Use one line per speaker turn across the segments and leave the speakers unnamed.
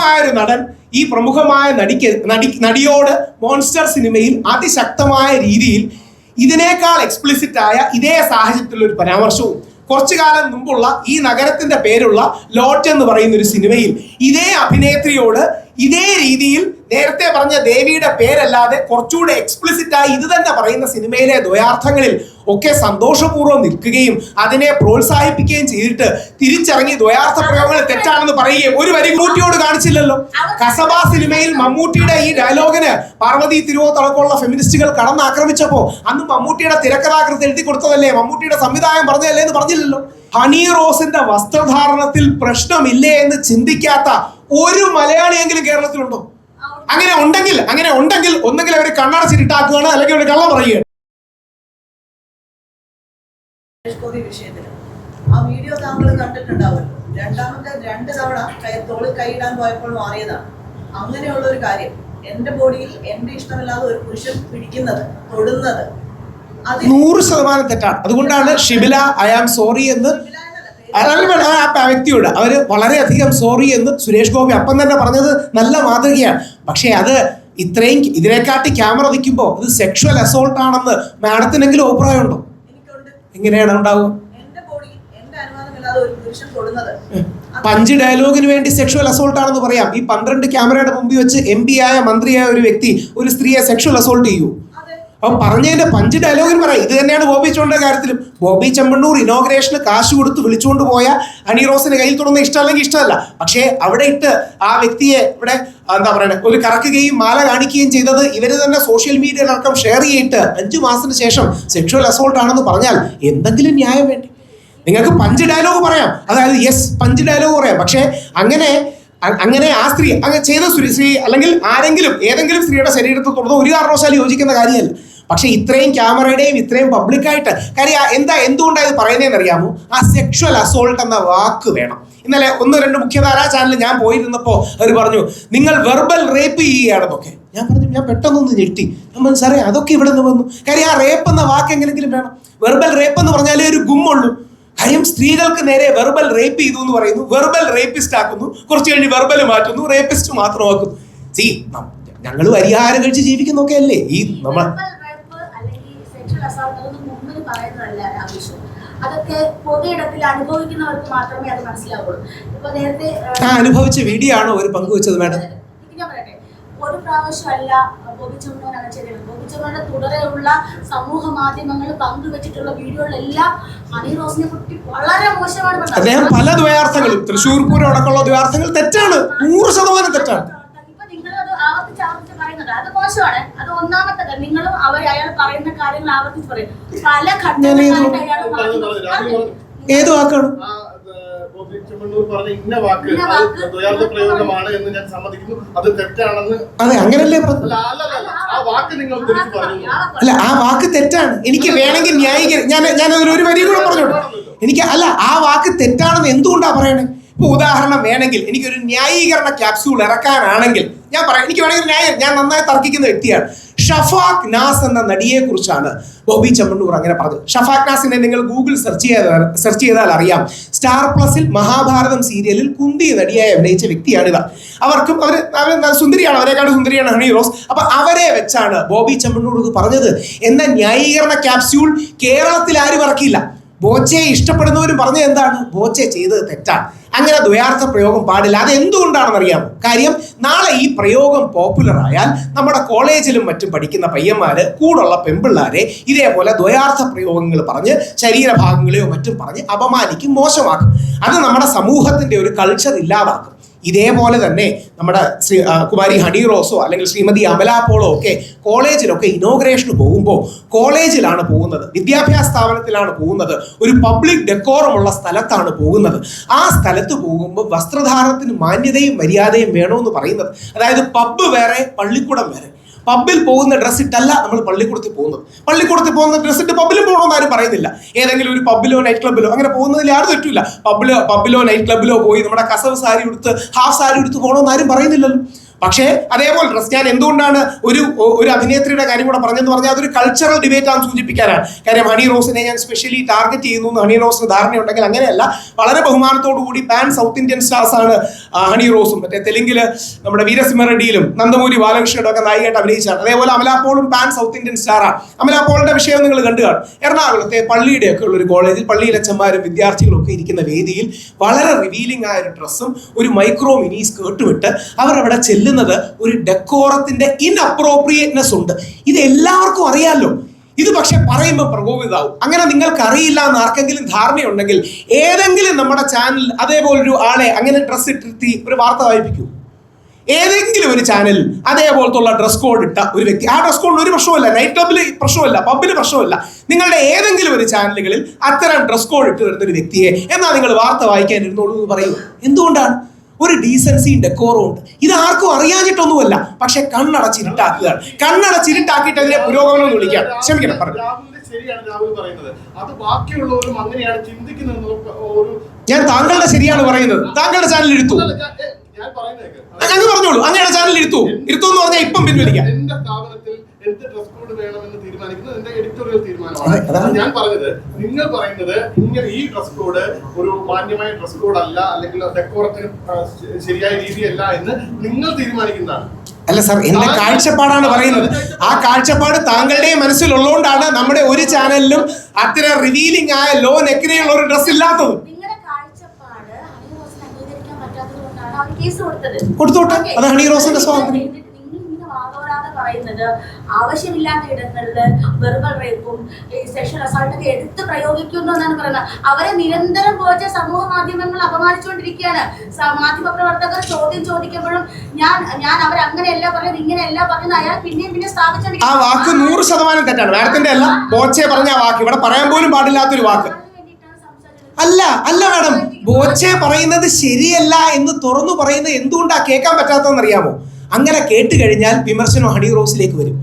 പ്രമുഖമായ ഒരു നടൻ ഈ പ്രമുഖമായ നടിക്ക് നടി നടിയോട് മോൺസ്റ്റർ സിനിമയിൽ അതിശക്തമായ രീതിയിൽ ഇതിനേക്കാൾ എക്സ്പ്ലിസിറ്റ് ആയ ഇതേ സാഹചര്യത്തിലുള്ള ഒരു പരാമർശവും കുറച്ചു കാലം മുമ്പുള്ള ഈ നഗരത്തിന്റെ പേരുള്ള ലോട്ട് എന്ന് പറയുന്ന ഒരു സിനിമയിൽ ഇതേ അഭിനേത്രിയോട് ഇതേ രീതിയിൽ നേരത്തെ പറഞ്ഞ ദേവിയുടെ പേരല്ലാതെ കുറച്ചുകൂടെ എക്സ്പ്ലിസിറ്റായി ഇത് തന്നെ പറയുന്ന സിനിമയിലെ ദ്വയാർത്ഥങ്ങളിൽ ഒക്കെ സന്തോഷപൂർവം നിൽക്കുകയും അതിനെ പ്രോത്സാഹിപ്പിക്കുകയും ചെയ്തിട്ട് തിരിച്ചിറങ്ങി ദ്വയാർത്ഥ പ്രയോഗങ്ങൾ തെറ്റാണെന്ന് പറയുകയും ഒരു വരി മമ്മൂട്ടിയോട് കാണിച്ചില്ലല്ലോ. കസബ സിനിമയിൽ മമ്മൂട്ടിയുടെ ഈ ഡയലോഗിന് പാർവതി തിരുവോത്തടക്കമുള്ള ഫെമിനിസ്റ്റുകൾ കടന്നാക്രമിച്ചപ്പോ അന്ന് മമ്മൂട്ടിയുടെ തിരക്കഥാകൃത്ത് എഴുതി കൊടുത്തതല്ലേ? മമ്മൂട്ടിയുടെ സംവിധാനം പറഞ്ഞതല്ലേ എന്ന് പറഞ്ഞില്ലല്ലോ. ഹണി റോസിന്റെ വസ്ത്രധാരണത്തിൽ പ്രശ്നമില്ലേ എന്ന് ചിന്തിക്കാത്ത ഒരു മലയാളിയെങ്കിലും കേരളത്തിലുണ്ടോ? അങ്ങനെ ഉണ്ടെങ്കിൽ അങ്ങനെ ഉണ്ടെങ്കിൽ ഒന്നെങ്കിൽ അവർ കണ്ണടച്ചിട്ടാക്കുകയാണ് അല്ലെങ്കിൽ അവർ കള്ളം പറയുകയാണ്.
വിഷയത്തിൽ ആ വീഡിയോ താങ്കൾ കണ്ടിട്ടുണ്ടാവുമല്ലോ രണ്ടാമത്തെ രണ്ട് തവണ കൈ തോളിൽ കൈയിടാൻ പോയപ്പോൾ മാറിയതാണ്. അങ്ങനെയുള്ള ഒരു കാര്യം എന്റെ ബോഡിയിൽ എന്റെ ഇഷ്ടമില്ലാതെ ഒരു പുരുഷൻ പിടിക്കുന്നത് തൊടുന്നത്.
നൂറ് ശതമാനം തെറ്റാണ്. അതുകൊണ്ടാണ് ഷിബില ഐ ആം സോറി എന്ന് ആ വ്യക്തിയോട്. അവർ വളരെയധികം സോറി എന്ന് സുരേഷ് ഗോപി അപ്പം തന്നെ പറഞ്ഞത് നല്ല മാതൃകയാണ്. പക്ഷേ അത് ഇത്രയും ഇതിനെക്കാട്ടി ക്യാമറ നിൽക്കുമ്പോൾ ഇത് സെക്ഷൽ അസോൾട്ട് ആണെന്ന് മാഡത്തിനെങ്കിലും അഭിപ്രായമുണ്ടോ? എങ്ങനെയാണ് ഉണ്ടാവുക
എന്റെ ബോഡിയിൽ എന്റെ അനുവാദമില്ലാതെ ഒരു പുരുഷൻ തൊടുന്നത്
പഞ്ച് ഡയലോഗിന് വേണ്ടി സെക്ഷൽ അസോൾട്ട് ആണെന്ന് പറയാം. ഈ പന്ത്രണ്ട് ക്യാമറയുടെ മുമ്പിൽ വെച്ച് എം പി ആയ മന്ത്രിയായ ഒരു വ്യക്തി ഒരു സ്ത്രീയെ സെക്ഷൽ അസോൾട്ട് ചെയ്യൂ. അപ്പൊ പറഞ്ഞതിന്റെ പഞ്ച് ഡയലോഗിന് പറയാം. ഇത് തന്നെയാണ് ബോബി ചോണ്ടിന്റെ കാര്യത്തിലും. ബോബി ചെമ്മണ്ണൂർ ഇനോഗ്രേഷന് കാശ് കൊടുത്ത് വിളിച്ചുകൊണ്ട് പോയ ഹണി റോസിന്റെ കയ്യിൽ തുടർന്ന് ഇഷ്ടമല്ലെങ്കിൽ ഇഷ്ടമല്ല. പക്ഷേ അവിടെ ഇട്ട് ആ വ്യക്തിയെ ഇവിടെ എന്താ പറയുക ഒരു കറക്കുകയും മാല കാണിക്കുകയും ചെയ്തത് ഇവർ തന്നെ സോഷ്യൽ മീഡിയയിലടക്കം ഷെയർ ചെയ്തിട്ട് അഞ്ചു മാസത്തിന് ശേഷം സെക്ഷുവൽ അസോൾട്ട് ആണെന്ന് പറഞ്ഞാൽ എന്തെങ്കിലും ന്യായം വേണ്ടി? നിങ്ങൾക്ക് പഞ്ച് ഡയലോഗ് പറയാം. അതായത് യെസ് പഞ്ച് ഡയലോഗ് പറയാം. പക്ഷേ അങ്ങനെ അങ്ങനെ ആ സ്ത്രീ അങ്ങനെ ചെയ്ത സ്ത്രീ അല്ലെങ്കിൽ ആരെങ്കിലും ഏതെങ്കിലും സ്ത്രീയുടെ ശരീരത്തിൽ തുടർന്ന് ഒരു കാരണവശാലും യോജിക്കുന്ന കാര്യമല്ല. പക്ഷെ ഇത്രയും ക്യാമറയുടെയും ഇത്രയും പബ്ലിക്കായിട്ട് കാര്യം എന്താ എന്തുകൊണ്ടാണ് ഇത് പറയുന്നതെന്ന് അറിയാമോ? ആ സെക്ഷൽ അസോൾട്ട് എന്ന വാക്ക് വേണം. ഇന്നലെ ഒന്ന് രണ്ട് മുഖ്യധാരാ ചാനലിൽ ഞാൻ പോയിരുന്നപ്പോൾ അവർ പറഞ്ഞു നിങ്ങൾ വെർബൽ റേപ്പ് ചെയ്യുകയാണെന്നൊക്കെ. ഞാൻ പറഞ്ഞു ഞാൻ പെട്ടെന്നൊന്ന് ഞെട്ടി. നമ്മൾ സാറേ അതൊക്കെ ഇവിടെ നിന്ന് വന്നു. കാര്യം ആ റേപ്പ് എന്ന വാക്ക് എങ്ങനെങ്കിലും വേണം. വെർബൽ റേപ്പ് എന്ന് പറഞ്ഞാലേ ഒരു ഗുമ്മുള്ളൂ. കാര്യം സ്ത്രീകൾക്ക് നേരെ വെർബൽ റേപ്പ് ചെയ്തു എന്ന് പറയുന്നു വെർബൽ റേപ്പിസ്റ്റ് ആക്കുന്നു കുറച്ച് കഴിഞ്ഞ് വെർബൽ മാറ്റുന്നു റേപ്പിസ്റ്റ് മാത്രമാക്കുന്നു സി ഞങ്ങൾ പരിഹാരം കഴിച്ച് ജീവിക്കുന്നൊക്കെ അല്ലേ? ഈ നമ്മൾ അനുഭവിച്ച വീഡിയോ ആണോ ഒരു പങ്കുവെച്ചത് മാഡം?
ഇത് ഞാൻ പറയട്ടെ. ഒരു പ്രാവശ്യമല്ല ബോബി ചമ്മോൻ അങ്ങനെ ചെയ്തത് ബോബി ചമ്മന്റെ തുടരെയുള്ള സമൂഹ മാധ്യമങ്ങൾ പങ്കുവെച്ചിട്ടുള്ള വീഡിയോകളെല്ലാം മണി റോസിനെ കുറിച്ച് വളരെ മോശമാണ്.
അദ്ദേഹം പല ദ്വയാർത്ഥങ്ങളും. തൃശ്ശൂർ പൂരം അടക്കമുള്ള ദ്വയാർത്ഥങ്ങൾ തെറ്റാണ്. നൂറ് ശതമാനം തെറ്റാണ്.
ആവർത്തിച്ച് ആവർത്തിച്ച് പറയുന്നുണ്ട്. അത് മോശമാണ്. അത് ഒന്നാമത്തെ നിങ്ങളും അവർ അയാൾ പറയുന്ന കാര്യങ്ങൾ ആവർത്തിച്ച് പറയും. പല ഘട്ടങ്ങളിലായിട്ട് അയാൾ
ഏത് വാക്കാണ്?
അത്
വാക്ക്
ദ്വയാർത്ഥ പ്രയോഗമാണ് എന്ന് ഞാൻ സമ്മതിക്കുന്നു. അത് തെറ്റാണെന്ന്
അതെ അങ്ങനല്ലേ
അല്ല ആ വാക്ക് നിങ്ങൾ തിരിച്ചു പറഞ്ഞു.
അല്ല ആ വാക്ക് തെറ്റാണ്. എനിക്ക് വേണമെങ്കിൽ ന്യായീകരി ഞാൻ ഞാൻ അതിൽ ഒരു വരി കൂടെ പറഞ്ഞോളൂ എനിക്ക് അല്ല ആ വാക്ക് തെറ്റാണെന്ന് എന്തുകൊണ്ടാ പറയണേ? ഇപ്പൊ ഉദാഹരണം വേണമെങ്കിൽ എനിക്കൊരു ന്യായീകരണ ക്യാപ്സ്യൂൾ ഇറക്കാനാണെങ്കിൽ ഞാൻ പറയാം എനിക്ക് വേണമെങ്കിൽ ന്യായം ഞാൻ നന്നായി തർക്കിക്കുന്ന വ്യക്തിയാണ്. ഷഫാഖ് നാസ് എന്ന നടിയെ കുറിച്ചാണ് ബോബി ചെമ്മണ്ണൂർ അങ്ങനെ പറഞ്ഞത്. ഷഫാഖ് നാസിനെ നിങ്ങൾ ഗൂഗിൾ സെർച്ച് ചെയ്താൽ സെർച്ച് ചെയ്താൽ അറിയാം. സ്റ്റാർ പ്ലസിൽ മഹാഭാരതം സീരിയലിൽ കുന്തി നടിയായി അഭിനയിച്ച വ്യക്തിയാണിത് അവർക്കും അവർ അവർ സുന്ദരിയാണ് അവരെക്കാട് സുന്ദരിയാണ് ഹണി റോസ്. അപ്പൊ അവരെ വെച്ചാണ് ബോബി ചെമ്മണ്ണൂർ പറഞ്ഞത്. എന്ന ന്യായീകരണ ക്യാപ്സ്യൂൾ കേരളത്തിൽ ആരും ഇറക്കിയില്ല. ബോച്ചയെ ഇഷ്ടപ്പെടുന്നവരും പറഞ്ഞത് എന്താണ്? ബോച്ചെ ചെയ്തത് തെറ്റാണ്. അങ്ങനെ ദ്വയാർത്ഥ പ്രയോഗം പാടില്ല. അത് എന്തുകൊണ്ടാണെന്ന് അറിയാമോ കാര്യം നാളെ ഈ പ്രയോഗം പോപ്പുലർ ആയാൽ നമ്മുടെ കോളേജിലും മറ്റും പഠിക്കുന്ന പയ്യന്മാര് കൂടുള്ള പെമ്പിള്ളാരെ ഇതേപോലെ ദ്വയാർത്ഥ പ്രയോഗങ്ങൾ പറഞ്ഞ് ശരീരഭാഗങ്ങളെയോ മറ്റും പറഞ്ഞ് അപമാനിക്കും മോശമാക്കും. അത് നമ്മുടെ സമൂഹത്തിന്റെ ഒരു കൾച്ചർ ഇല്ലാതാക്കും. ഇതേപോലെ തന്നെ നമ്മുടെ ശ്രീ കുമാരി ഹണി റോസോ അല്ലെങ്കിൽ ശ്രീമതി അമല പോളോ ഒക്കെ കോളേജിലൊക്കെ ഇനോഗ്രേഷന് പോകുമ്പോൾ കോളേജിലാണ് പോകുന്നത്. വിദ്യാഭ്യാസ സ്ഥാപനത്തിലാണ് പോകുന്നത്. ഒരു പബ്ലിക് ഡെക്കോറമുള്ള സ്ഥലത്താണ് പോകുന്നത്. ആ സ്ഥലത്ത് പോകുമ്പോൾ വസ്ത്രധാരണത്തിന് മാന്യതയും മര്യാദയും വേണമെന്ന് പറയുന്നത്. അതായത് പബ്ബ് വേറെ പള്ളിക്കൂടം വേറെ. പബ്ബിൽ പോകുന്ന ഡ്രസ് ഇട്ടല്ല നമ്മൾ പള്ളിക്കൂടത്തിൽ പോകുന്നത്. പള്ളിക്കൂടത്തിൽ പോകുന്ന ഡ്രസ് ഇട്ട് പബ്ബിൽ പോകണമെന്ന് ആരും പറയുന്നില്ല. ഏതെങ്കിലും ഒരു പബ്ബിലോ നൈറ്റ് ക്ലബ്ബിലോ അങ്ങനെ പോകുന്നതിൽ ആരും തെറ്റില്ല പബ്ബിലോ പബ്ബിലോ നൈറ്റ് ക്ലബ്ബിലോ പോയി നമ്മുടെ കസവ് സാരി ഉടുത്ത് ഹാഫ് സാരി ഉടുത്ത് പോകണമെന്ന് ആരും പറയുന്നില്ലല്ലോ. പക്ഷേ അതേപോലെ ഡ്രസ് ഞാൻ എന്തുകൊണ്ടാണ് ഒരു ഒരു അഭിനേത്രിയുടെ കാര്യം കൂടെ പറഞ്ഞെന്ന് പറഞ്ഞാൽ അതൊരു കൾച്ചറൽ ഡിബേറ്റ് ആണ് സൂചിപ്പിക്കാനാണ്. കാര്യം ഹണി റോസിനെ ഞാൻ സ്പെഷ്യലി ടാർഗറ്റ് ചെയ്യുന്നു എന്ന് ഹണി റോസിന് ധാരണയുണ്ടെങ്കിൽ അങ്ങനെയല്ല വളരെ ബഹുമാനത്തോടു കൂടി പാൻ സൗത്ത് ഇന്ത്യൻ സ്റ്റാർസ് ആണ് ഹണി റോസും. മറ്റേ തെലുങ്കിൽ നമ്മുടെ വീരസിംഹ റെഡ്ഡിയിലും നന്ദമൂരി ബാലകൃഷ്ണയുടെ ഒക്കെ നായികയായിട്ട് അഭിനയിച്ചാണ് അതേപോലെ അമലാപ്പോളും പാൻ സൗത്ത് ഇന്ത്യൻ സ്റ്റാറാണ് അമലാപ്പോളിന്റെ വിഷയം നിങ്ങൾ കണ്ടു കാണും. എറണാകുളത്തെ പള്ളിയുടെ ഒക്കെ ഉള്ള ഒരു കോളേജിൽ പള്ളിയിലച്ചന്മാരും വിദ്യാർത്ഥികളും ഒക്കെ ഇരിക്കുന്ന വേദിയിൽ വളരെ റിവീലിംഗ് ആയ ഒരു ഡ്രസ്സും ഒരു മൈക്രോ മിനി സ്കേർട്ടും ഇട്ട് അവർ അവിടെ ചെല്ലുന്നത് ഒരു ഡെക്കോറത്തിന്റെ ഇൻഅപ്രോപ്രിയേറ്റ്നെസ് ഉണ്ട്. ഇത് എല്ലാവർക്കും അറിയാമല്ലോ ഇത് പക്ഷെ പറയുമ്പോൾ പ്രകോപിതാവും. അങ്ങനെ നിങ്ങൾക്ക് അറിയില്ല എന്ന് ആർക്കെങ്കിലും ധാരണയുണ്ടെങ്കിൽ ഏതെങ്കിലും നമ്മുടെ ചാനൽ അതേപോലൊരു ആളെ അങ്ങനെ ഡ്രസ്സ് ഇട്ടിരുത്തി ഒരു വാർത്ത വായിപ്പിക്കൂ. ഏതെങ്കിലും ഒരു ചാനൽ അതേപോലത്തുള്ള ഡ്രസ് കോഡ് ഇട്ട ഒരു വ്യക്തി. ആ ഡ്രസ് കോഡിന് ഒരു പ്രശ്നമല്ല നൈറ്റ് ക്ലബിൽ പ്രശ്നമല്ല പബ്ബിൽ പ്രശ്നമല്ല നിങ്ങളുടെ ഏതെങ്കിലും ഒരു ചാനലുകളിൽ അത്തരം ഡ്രസ് കോഡ് ഇട്ട് വരുന്ന ഒരു വ്യക്തിയെ എന്നാൽ നിങ്ങൾ വാർത്ത വായിക്കാൻ ഇരുന്നോളൂ എന്ന് പറയൂ. എന്തുകൊണ്ടാണ്? ഒരു ഡീസൻസിയും ഡെക്കോറും ഉണ്ട്. ഇത് ആർക്കും അറിയാഞ്ഞിട്ടൊന്നുമല്ല. പക്ഷെ കണ്ണടച്ചിരുട്ടാക്കുകയാണ് കണ്ണടച്ചിരുട്ടാക്കിയിട്ട് അതിനെ പുരോഗമനം എന്ന് വിളിക്കാം ക്ഷമിക്കണം പറഞ്ഞു.
രാഹുലിന്റെ ശരിയാണ് രാഹുൽ പറയുന്നത്. അത് ബാക്കിയുള്ളവരും അങ്ങനെയാണ് ചിന്തിക്കുന്നത് ഒരു
ഞാൻ താങ്കളുടെ ശരിയാണ് പറയുന്നത്. താങ്കളുടെ ചാനൽ ഇരുത്തു
ഞാൻ-
പറഞ്ഞോളൂ. അങ്ങയുടെ ചാനൽ ഇരുത്തു ഇരുത്തു എന്ന് പറഞ്ഞാൽ ഇപ്പം പിൻവലിക്കാം.
എന്റെ സ്ഥാപനത്തിൽ എന്ത് ഡ്രസ് കോഡ് വേണമെന്ന് തീരുമാനിക്കുന്നത് എന്റെ എഡിറ്റോറിയൽ തീരുമാനമാണ്.
അതാണ്.
ഞാൻ പറഞ്ഞത് നിങ്ങൾ പറയുന്നത് ഇങ്ങനെ ഈ ഡ്രസ് കോഡ് ഒരു മാന്യമായ ഡ്രസ് കോഡ് അല്ല അല്ലെങ്കിൽ ഡെക്കോറത്തിന് ശരിയായ രീതിയല്ല എന്ന് നിങ്ങൾ തീരുമാനിക്കുന്നതാണ്.
അല്ല സാർ എന്റെ കാഴ്ചപ്പാടാണ് പറയുന്നത്. ആ കാഴ്ചപ്പാട് താങ്കളുടെ മനസ്സിലുള്ളതുകൊണ്ടാണ് നമ്മുടെ ഒരു ചാനലിലും അത്ര റിവീലിംഗ് ആയ ലോ നെക്കിനെയുള്ള ഒരു ഡ്രസ് ഇല്ലാത്തത്.
നിങ്ങളുടെ കാഴ്ചപ്പാട് ഹണി റോസിന് അംഗീകരിക്കാൻ പറ്റാത്തത് അവർ കേസ് കൊടുത്തത്.
കൊടുത്തോട്ടെ. അത് ഹണി റോസിന്റെ സ്വാതന്ത്ര്യം.
എന്നിട്ട് നിങ്ങൾ ഇങ്ങനെ വാദോരാതെ പറയുന്നത് ആവശ്യമില്ലാത്ത ഇടങ്ങളിൽ വെർബൽ റേപ്പും സെക്ഷൽ അസോൾട്ടൊക്കെ എടുത്ത് പ്രയോഗിക്കുന്നു എന്നാണ് പറയുന്നത്. അവരെ നിരന്തരം പോച്ച സമൂഹ മാധ്യമങ്ങൾ അപമാനിച്ചുകൊണ്ടിരിക്കുകയാണ്. മാധ്യമ പ്രവർത്തകർ ചോദ്യം ചോദിക്കുമ്പോഴും ഞാൻ ഞാൻ അവരങ്ങനെയല്ല പറയുന്നത് ഇങ്ങനെയല്ല പറയുന്നത് അയാൾ പിന്നെയും പിന്നെ
ആ വാക്ക് നൂറ് ശതമാനം തെറ്റാണ്. അല്ല പറഞ്ഞ വാക്ക്. ഇവിടെ പറയാൻ പോലും പാടില്ലാത്തൊരു വാക്ക്. അല്ല അല്ല മാഡം. ബോച്ചെ പറയുന്നത് ശരിയല്ല എന്ന് തുറന്നു പറയുന്നത് എന്തുകൊണ്ടാണ് കേൾക്കാൻ പറ്റാത്തതെന്ന് അറിയാമോ അങ്ങനെ കേട്ട് കഴിഞ്ഞാൽ വിമർശനം ഹണി റോസിലേക്ക് വരും.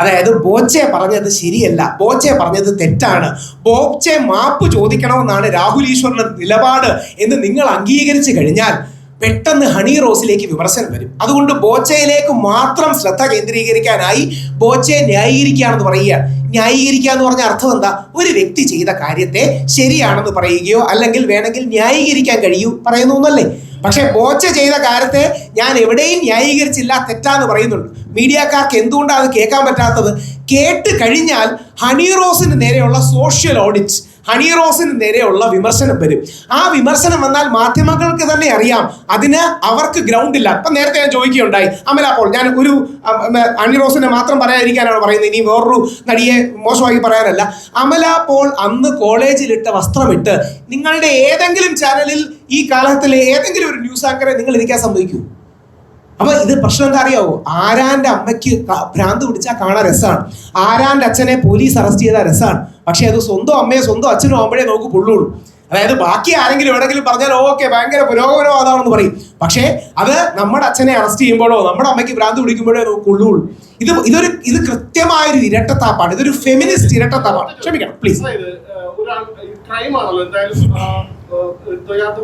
അതായത് ബോച്ചെ പറഞ്ഞത് ശരിയല്ല. ബോച്ചെ പറഞ്ഞത് തെറ്റാണ്. ബോച്ചെ മാപ്പ് ചോദിക്കണമെന്നാണ് രാഹുൽ ഈശ്വറിന്റെ നിലപാട് എന്ന് നിങ്ങൾ അംഗീകരിച്ചു കഴിഞ്ഞാൽ പെട്ടെന്ന് ഹണി റോസിലേക്ക് വിമർശനം വരും. അതുകൊണ്ട് ബോച്ചയിലേക്ക് മാത്രം ശ്രദ്ധ കേന്ദ്രീകരിക്കാനായി ബോച്ചയെ ന്യായീകരിക്കുകയാണെന്ന് പറയുക. ന്യായീകരിക്കുക എന്ന് പറഞ്ഞ അർത്ഥം എന്താ? ഒരു വ്യക്തി ചെയ്ത കാര്യത്തെ ശരിയാണെന്ന് പറയുകയോ അല്ലെങ്കിൽ വേണമെങ്കിൽ ന്യായീകരിക്കാൻ കഴിയൂ പറയുന്നു എന്നല്ലേ? പക്ഷേ ബോച്ച ചെയ്ത കാര്യത്തെ ഞാൻ എവിടെയും ന്യായീകരിച്ചില്ല തെറ്റാന്ന് പറയുന്നുണ്ട്. മീഡിയക്കാർക്ക് എന്തുകൊണ്ടാണ് അത് കേൾക്കാൻ പറ്റാത്തത്? കേട്ട് കഴിഞ്ഞാൽ ഹണി റോസിന് നേരെയുള്ള സോഷ്യൽ ഓഡിറ്റ് ഹണി റോസിന് നേരെയുള്ള വിമർശനം വരും. ആ വിമർശനം വന്നാൽ മാധ്യമങ്ങൾക്ക് തന്നെ അറിയാം. അതിന് അവർക്ക് ഗ്രൗണ്ട് ഇല്ല. അപ്പം നേരത്തെ ഞാൻ ചോദിക്കുകയുണ്ടായി. അമല അപ്പോൾ ഞാൻ ഒരു ഹണി റോസിനെ മാത്രം പറയാതിരിക്കാനാണ് പറയുന്നത്. ഇനി വേറൊരു നടിയെ മോശമായി പറയാനല്ല. അമല പോൾ അന്ന് കോളേജിലിട്ട വസ്ത്രമിട്ട് നിങ്ങളുടെ ഏതെങ്കിലും ചാനലിൽ ഈ കാലത്തിലെ ഏതെങ്കിലും ഒരു ന്യൂസ് ആങ്കറെ നിങ്ങൾ ഇരിക്കാൻ സംഭവിക്കൂ. അപ്പൊ ഇത് പ്രശ്നം എന്താ അറിയാവോ? ആരാന്റെ അമ്മയ്ക്ക് ഭ്രാന്ത് പിടിച്ചാൽ കാണാൻ രസമാണ് ആരാന്റെ അച്ഛനെ പോലീസ് അറസ്റ്റ് ചെയ്താൽ രസമാണ് പക്ഷെ അത് സ്വന്തം അമ്മയെ സ്വന്തം അച്ഛനും ആകുമ്പോഴേ നമുക്ക് പുള്ളുള്ളൂ. അതായത് ബാക്കി ആരെങ്കിലും എവിടെങ്കിലും പറഞ്ഞാൽ ഓക്കെ ഭയങ്കര പുരോഗമനവാദമാണെന്ന് പറയും. പക്ഷേ അത് നമ്മുടെ അച്ഛനെ അറസ്റ്റ് ചെയ്യുമ്പോഴോ നമ്മുടെ അമ്മയ്ക്ക് ഭ്രാന്ത് പിടിക്കുമ്പോഴേ കൊള്ളുള്ളൂ. ഇത് ഇതൊരു ഇത് കൃത്യമായൊരു ഇരട്ടത്താപ്പാണ്. ഇതൊരു ഫെമിനിസ്റ്റ് ഇരട്ടത്താപ്പാണ്. ക്ഷമിക്കണം പ്ലീസ്
അതായത് ഏഹ്, ഒരാൾ ക്രൈം ആണല്ലോ എന്തായാലും ആ,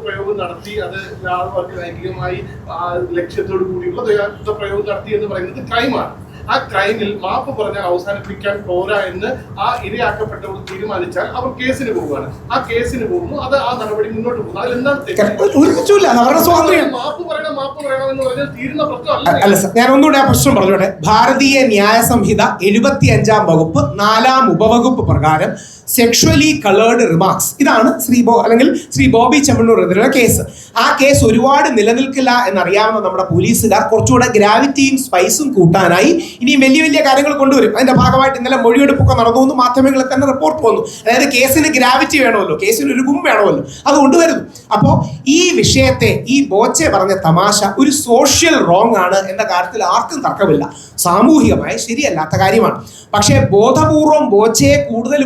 പ്രയോഗം നടത്തി അത് ആൾക്കാർക്ക് ലൈംഗികമായി ആ ലക്ഷ്യത്തോടു കൂടിയുള്ള ദ്വയാർത്ഥ പ്രയോഗം നടത്തി എന്ന് പറയുന്നത് ക്രൈമാണ് ആ ക്രൈമിൽ മാപ്പ് പറഞ്ഞ അവസാനിപ്പിക്കാൻ പോരാ എന്ന് ആ ഇരയാക്കപ്പെട്ടവർ തീരുമാനിച്ചാൽ അവർ കേസിന് പോവുകയാണ്. ആ കേസിന് പോകുന്നു അത് ആ നടപടി മുന്നോട്ട് പോകുന്നു. അതിൽ എന്താണ് തെറ്റ്?
ഒരു- ഒരു തെറ്റുമില്ല അത് അവരുടെ സ്വാതന്ത്ര്യം
മാപ്പ് പറയണം മാപ്പ് പറയണം എന്ന് പറഞ്ഞാൽ തീരുന്ന പ്രശ്നമല്ല.
ഞാൻ ഒന്നുകൂടെ ആ പ്രശ്നം പറഞ്ഞോട്ടെ. ഭാരതീയ ന്യായ സംഹിത എഴുപത്തി അഞ്ചാം വകുപ്പ് നാലാം ഉപവകുപ്പ് പ്രകാരം സെക്ഷുവലി കളേർഡ് റിമാർക്സ് ഇതാണ് ശ്രീ ബോ അല്ലെങ്കിൽ ശ്രീ ബോബി ചെമ്മണ്ണൂർ കേസ്. ആ കേസ് ഒരുപാട് നിലനിൽക്കില്ല എന്നറിയാവുന്ന നമ്മുടെ പോലീസുകാർ കുറച്ചുകൂടെ ഗ്രാവിറ്റിയും സ്പൈസും കൂട്ടാനായി ഇനിയും വലിയ വലിയ കാര്യങ്ങൾ കൊണ്ടുവരും. അതിന്റെ ഭാഗമായിട്ട് ഇന്നലെ മൊഴിയെടുപ്പൊക്കെ നടന്നു എന്ന് മാധ്യമങ്ങളിൽ തന്നെ റിപ്പോർട്ട് വന്നു. അതായത് കേസിന് ഗ്രാവിറ്റി വേണമല്ലോ. കേസിന് ഒരു ഗും വേണമല്ലോ. അത് കൊണ്ടുവരുന്നു. അപ്പോൾ ഈ വിഷയത്തെ ഈ ബോച്ചെ പറഞ്ഞ തമാശ ഒരു സോഷ്യൽ റോങ് ആണ് എന്ന കാര്യത്തിൽ ആർക്കും തർക്കമില്ല. സാമൂഹികമായി ശരിയല്ലാത്ത കാര്യമാണ്. പക്ഷേ ബോധപൂർവം ബോച്ചയെ കൂടുതൽ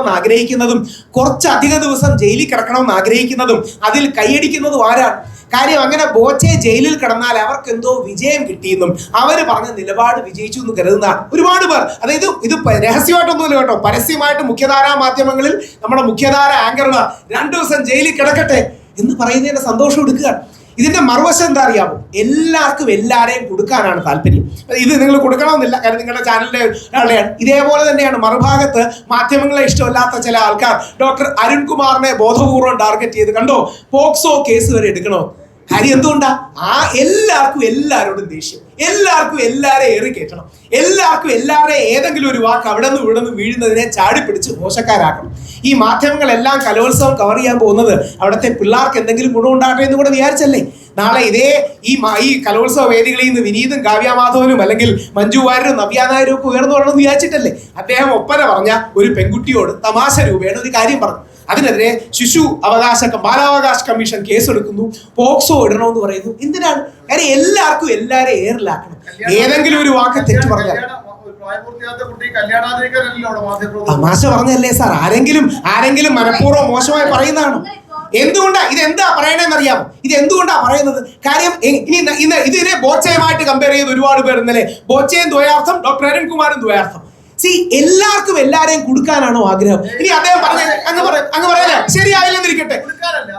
കൊടുക്കണമെന്ന് ആഗ്രഹിക്കുന്നതും കുറച്ചധിക ദിവസം ജയിലിൽ കിടക്കണമെന്ന് ആഗ്രഹിക്കുന്നതും അതിൽ കൈയടിക്കുന്നതും ആരാണ് കാര്യം അങ്ങനെ ബോച്ചെ ജയിലിൽ കിടന്നാൽ അവർക്ക് എന്തോ വിജയം കിട്ടിയെന്നും അവർ പറഞ്ഞ നിലപാട് വിജയിച്ചു എന്ന് കരുതുന്നതാണ് ഒരുപാട് പേർ. അതായത് ഇത് രഹസ്യമായിട്ടൊന്നുമില്ല കേട്ടോ. പരസ്യമായിട്ട് മുഖ്യധാരാ മാധ്യമങ്ങളിൽ നമ്മുടെ മുഖ്യധാര ആങ്കർമാർ രണ്ടു ദിവസം ജയിലിൽ കിടക്കട്ടെ എന്ന് പറയുന്നതിന്റെ സന്തോഷം എടുക്കുക. ഇതിന്റെ മറുവശം എന്താ അറിയാമോ? എല്ലാവർക്കും എല്ലാരെയും കൊടുക്കാനാണ് താല്പര്യം. ഇത് നിങ്ങൾ കൊടുക്കണമെന്നില്ല. കാരണം നിങ്ങളുടെ ചാനലിന്റെ ഒരാളെയാണ് ഇതേപോലെ തന്നെയാണ്. മറുഭാഗത്ത് മാധ്യമങ്ങളെ ഇഷ്ടമല്ലാത്ത ചില ആൾക്കാർ. ഡോക്ടർ അരുൺകുമാറിനെ ബോധപൂർവം ടാർഗറ്റ് ചെയ്ത് കണ്ടോ? പോക്സോ കേസ് വരെ എടുക്കണോ? കാര്യം എന്തുകൊണ്ടാ? ആ എല്ലാവർക്കും എല്ലാവരോടും ദേഷ്യം. എല്ലാവർക്കും എല്ലാവരെയും ഏറി കയറ്റണം എല്ലാവർക്കും എല്ലാവരെയും ഏതെങ്കിലും ഒരു വാക്ക് അവിടെ നിന്ന് ഇവിടെ നിന്ന് വീഴുന്നതിനെ ചാടിപ്പിടിച്ച് മോശക്കാരാക്കണം. ഈ മാധ്യമങ്ങളെല്ലാം കലോത്സവം കവർ ചെയ്യാൻ പോകുന്നത് അവിടുത്തെ പിള്ളേർക്ക് എന്തെങ്കിലും ഗുണമുണ്ടാകട്ടെ എന്ന് കൂടെ വിചാരിച്ചല്ലേ? നാളെ ഇതേ ഈ ഈ കലോത്സവ വേദികളിൽ നിന്ന് വിനീതും കാവ്യാമാധവനും അല്ലെങ്കിൽ മഞ്ജു വാര്യരും നവ്യാനായരും ഒക്കെ ഉയർന്നു വരണമെന്ന് വിചാരിച്ചിട്ടല്ലേ? അദ്ദേഹം ഒപ്പന പറഞ്ഞ ഒരു പെൺകുട്ടിയോട് തമാശ രൂപേണ ഒരു കാര്യം പറഞ്ഞു. അതിനെതിരെ ശിശു അവകാശ ബാലാവകാശ കമ്മീഷൻ കേസെടുക്കുന്നു. പോക്സോ ഇടണമെന്ന് പറയുന്നു. എന്തിനാണ്? കാര്യം എല്ലാവർക്കും എല്ലാരെയും ഏറിലാക്കണം. ഏതെങ്കിലും ഒരു വാക്ക് തെറ്റ് പറഞ്ഞാൽ. തമാശ പറഞ്ഞല്ലേ സാർ? ആരെങ്കിലും ആരെങ്കിലും മനഃപൂർവം മോശമായി പറയുന്നതാണോ. എന്തുകൊണ്ടാ ഇത് എന്താ പറയണേന്ന് അറിയാമോ ഇത് എന്തുകൊണ്ടാ പറയുന്നത്? കാര്യം ഇനി ഇന്ന് ഇതിനെ ബോച്ചയുമായിട്ട് കമ്പയർ ചെയ്ത് ഒരുപാട് പേർ ഇന്നലെ ബോച്ചയും ദ്വയാർത്ഥം ഡോക്ടർ അരുൺകുമാറും ദ്വയാർത്ഥം. സി എല്ലാവർക്കും എല്ലാരെയും കൊടുക്കാനാണോ ആഗ്രഹം? ഇനി അദ്ദേഹം പറഞ്ഞ അങ്ങ് പറയാം അങ്ങ് പറയാ ശരിയായില്ലെന്നിരിക്കട്ടെ
കൊടുക്കാനല്ല.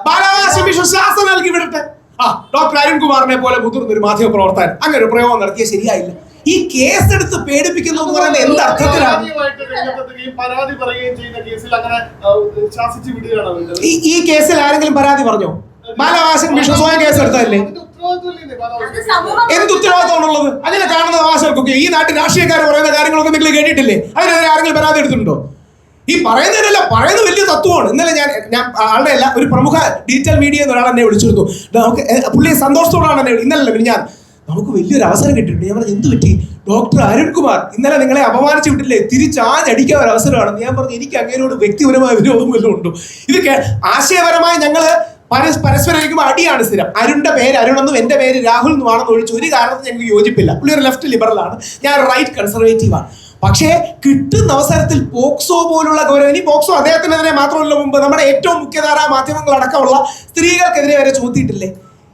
വിശ്വാസം നൽകി വിടട്ടെ. ആ ഡോക്ടർ അരുൺകുമാറിനെ പോലെ മുതിർന്ന ഒരു മാധ്യമ പ്രവർത്തകൻ അങ്ങനെ ഒരു പ്രയോഗം നടത്തിയ ശരിയായില്ല. ഈ കേസ് എടുത്ത് പേടിപ്പിക്കുന്നു എന്ന് പറയുന്നത് എന്ത് അർത്ഥത്തിലാണ്? ഈ കേസിൽ ആരെങ്കിലും പരാതി പറഞ്ഞോ? ബാലവാസി വിശ്വസോയ സ്വയം കേസ് എടുത്തതല്ലേ എന്ത് ഉത്തരവാദിത്തമാണുള്ളത് അതിനെ കാണുന്ന അവകാശമൊക്കെ ഈ നാട്ടിൽ രാഷ്ട്രീയക്കാർ പറയുന്ന കാര്യങ്ങളൊക്കെ നിങ്ങൾ കേട്ടിട്ടില്ലേ? അതിനെതിരെ ആരെങ്കിലും പരാതി എടുത്തിട്ടുണ്ടോ? ഈ പറയുന്നതിനല്ല പറയുന്നത് വലിയ തത്വമാണ്. ഇന്നലെ ഞാൻ ഞാൻ ആളുടെ അല്ല ഒരു പ്രമുഖ ഡിജിറ്റൽ മീഡിയ ഒരാൾ എന്നെ വിളിച്ചിരുന്നു. നമുക്ക് പുള്ളിയെ പുള്ളി സന്തോഷത്തോടാണ് എന്നെ ഇന്നലെ പിന്നെ ഞാൻ നമുക്ക് വലിയൊരു അവസരം കിട്ടിയിട്ടുണ്ട്. ഞാൻ പറഞ്ഞു എന്ത് പറ്റി? ഡോക്ടർ അരുൺകുമാർ ഇന്നലെ നിങ്ങളെ അപമാനിച്ചു വിട്ടില്ലേ? തിരിച്ചാഞ്ഞടിക്കാൻ ഒരു അവസരമാണ്. ഞാൻ പറഞ്ഞു എനിക്ക് അങ്ങനെയോട് വ്യക്തിപരമായ വിരോധം വല്ലതും ഉണ്ടോ? ഇതൊക്കെ ആശയപരമായി ഞങ്ങൾ പരസ് പരസ്പരം ഇരിക്കുമ്പോൾ അടിയാണ് സ്ഥിരം. അരുണിന്റെ പേര് അരുണെന്നും എന്റെ പേര് രാഹുൽ എന്നുമാണെന്ന് ഒഴിച്ച് ഒരു കാരണത്തിൽ ഞങ്ങൾക്ക് യോജിപ്പില്ല. പുള്ളി ഒരു ലെഫ്റ്റ് ആണ്. ഞാൻ റൈറ്റ് കൺസർവേറ്റീവ് ആണ്. പക്ഷേ കിട്ടുന്ന അവസരത്തിൽ പോക്സോ പോലുള്ള ഗൗരവം ഇനി പോക്സോ അദ്ദേഹത്തിനെതിരെ മാത്രമല്ല മുമ്പ് നമ്മുടെ ഏറ്റവും മുഖ്യധാര മാധ്യമങ്ങൾ അടക്കമുള്ള സ്ത്രീകൾക്കെതിരെ വരെ ചോദിയിട്ടില്ലേ